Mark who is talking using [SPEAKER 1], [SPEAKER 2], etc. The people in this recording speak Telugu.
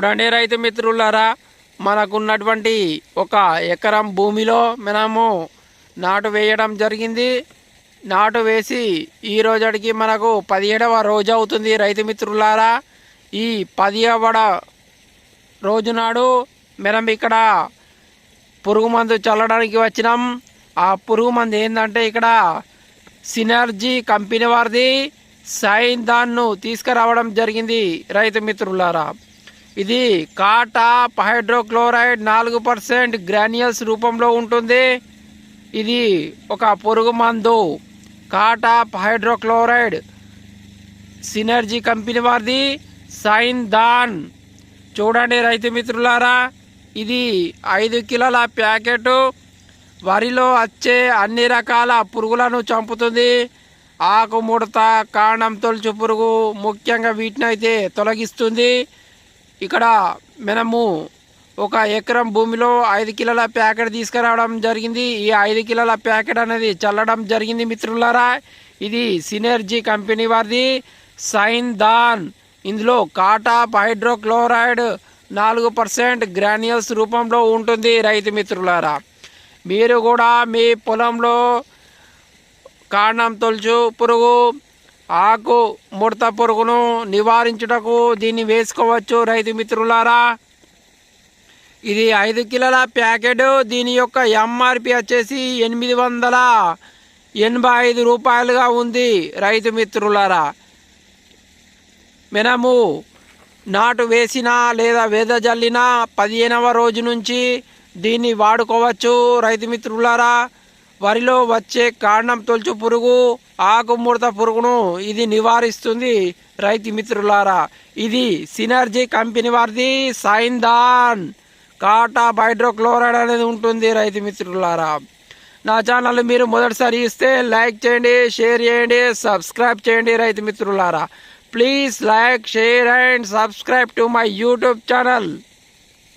[SPEAKER 1] చూడండి రైతు మిత్రులారా మనకున్నటువంటి ఒక ఎకరం భూమిలో మనము నాటు వేయడం జరిగింది. నాటు వేసి ఈ రోజుకి మనకు పదిహేడవ రోజు అవుతుంది రైతు మిత్రులారా. ఈ పదిహేవ రోజు నాడు మనం ఇక్కడ పురుగు మందు చల్లడానికి వచ్చినాం. ఆ పురుగు మందు ఏంటంటే ఇక్కడ సినర్జీ కంపెనీ వారిది. సైన్ దాన్ను తీసుకురావడం జరిగింది రైతు మిత్రులారా. ఇది కాటా హైడ్రోక్లోరైడ్ నాలుగు పర్సెంట్ గ్రానియల్స్ రూపంలో ఉంటుంది. ఇది ఒక పురుగు మందు. కాటా హైడ్రోక్లోరైడ్ సినర్జీ కంపెనీ వారిది. సైన్ దాన్. చూడండి రైతు మిత్రులారా ఇది ఐదు కిలోల ప్యాకెట్. వరిలో వచ్చే అన్ని రకాల పురుగులను చంపుతుంది. ఆకుముడత కాండం తొలుచు పురుగు ముఖ్యంగా వీటిని అయితే తొలగిస్తుంది. ఇక్కడ మనము ఒక ఎకరం భూమిలో ఐదు కిలోల ప్యాకెట్ తీసుకురావడం జరిగింది. ఈ ఐదు కిలోల ప్యాకెట్ అనేది చల్లడం జరిగింది మిత్రులారా. ఇది సినర్జీ కంపెనీ వారిది. సైన్ దాన్. ఇందులో కాటా హైడ్రోక్లోరైడ్ నాలుగు పర్సెంట్ గ్రాన్యూల్స్ రూపంలో ఉంటుంది రైతు మిత్రులారా. మీరు కూడా మీ పొలంలో కాండం తొలుచు పురుగు ఆకు ముడత పురుగును నివారించుటకు దీన్ని వేసుకోవచ్చు రైతు మిత్రులారా. ఇది ఐదు కిలోల ప్యాకెట్ దీని యొక్క ఎంఆర్పి వచ్చేసి ఎనిమిది వందల ఎనభై ఐదు రూపాయలుగా ఉంది రైతు మిత్రులారా. మినము నాటు వేసిన లేదా వేద జల్లిన పదిహేనవ రోజు నుంచి దీన్ని వాడుకోవచ్చు రైతు మిత్రులారా. వరిలో వచ్చే కాండం తొలుచు పురుగు ఆకుముడత పురుగును ఇది నివారిస్తుంది రైతు మిత్రులారా. ఇది సినర్జీ కంపెనీ వారిది సైన్దాన్ కాటా హైడ్రోక్లోరైడ్ అనేది ఉంటుంది రైతు మిత్రులారా. నా ఛానల్ మీరు మొదటిసారి ఇస్తే లైక్ చేయండి షేర్ చేయండి సబ్స్క్రైబ్ చేయండి రైతు మిత్రులారా. Please like share and subscribe to my YouTube channel.